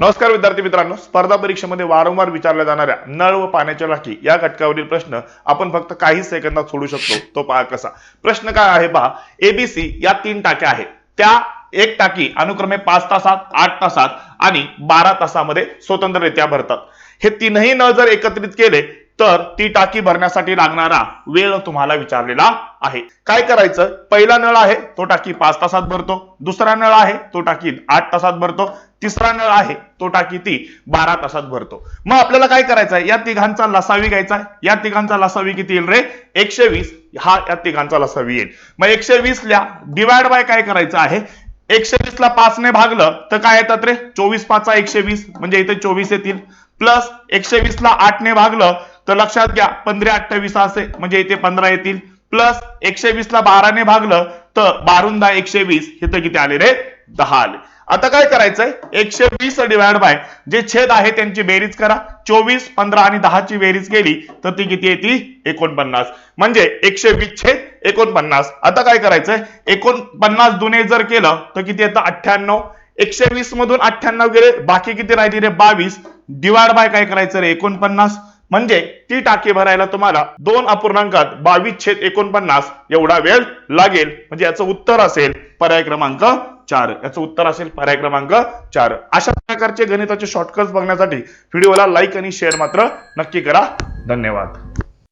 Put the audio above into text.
नमस्कार विद्यार्थी मित्रांनो. स्पर्धा परीक्षेमध्ये वारंवार विचारल्या जाणाऱ्या नळ व पाण्याच्या टाकी या घटकावरील प्रश्न आपण फक्त काही सेकंदात सोडू शकतो. तो पहा कसा. प्रश्न काय आहे पहा. एबीसी या तीन टाक्या आहेत. त्या एक टाकी अनुक्रमे पाच तासात आठ तासात आणि बारा तासामध्ये स्वतंत्ररित्या भरतात. हे तीनही नळ जर एकत्रित केले तर ती टाकी भरण्यासाठी लागणारा वेळ तुम्हाला विचारलेला आहे. काय करायचं? पहिला नळ आहे तो टाकी पाच तासात भरतो. दुसरा नळ आहे तो टाकी आठ तासात भरतो. तिसरा नळ आहे तो टाकी ती बारा तासात भरतो. मग आपल्याला काय करायचं आहे या तिघांचा लसावी घ्यायचा आहे. या तिघांचा लसावी किती येईल रे? एकशे वीस. हा या तिघांचा लसावी येईल. मग एकशे वीस ल्या डिवाइड बाय काय करायचं आहे? एकशे वीस ला पाच ने भागलं तर काय येतात रे? चोवीस पाचा एकशे वीस. म्हणजे इथे चोवीस येतील. प्लस एकशे वीस ला आठ ने भागलं तर लक्षात घ्या पंधरा अठ्ठावीस असे म्हणजे इथे पंधरा येतील. प्लस एकशे वीस ला बाराने भागलं तर बारून दहा एकशे वीस हे तर किती आले रे दहा आले. आता काय करायचंय? एकशे वीस डिवाइड बाय जे छेद आहे त्यांची बेरीज करा. चोवीस पंधरा आणि दहाची बेरीज केली तर ती किती येते एकोणपन्नास. म्हणजे एकशे वीस छेद एकोणपन्नास. आता काय करायचंय? एकोणपन्नास दुने जर केलं तर किती येतं? अठ्ठ्याण्णव. एकशे वीस मधून अठ्ठ्याण्णव गेले बाकी किती राहिली रे बावीस. डिवाइड बाय काय करायचं रे? एकोणपन्नास. म्हणजे ती टाकी भरायला तुम्हाला दोन अपूर्णांकात बावीस छेद एकोणपन्नास एवढा वेळ लागेल. म्हणजे याचं उत्तर असेल पर्याय क्रमांक चार. याचं उत्तर असेल पर्याय क्रमांक चार. अशा प्रकारचे गणिताचे शॉर्टकट्स बघण्यासाठी व्हिडिओला लाईक आणि शेअर मात्र नक्की करा. धन्यवाद.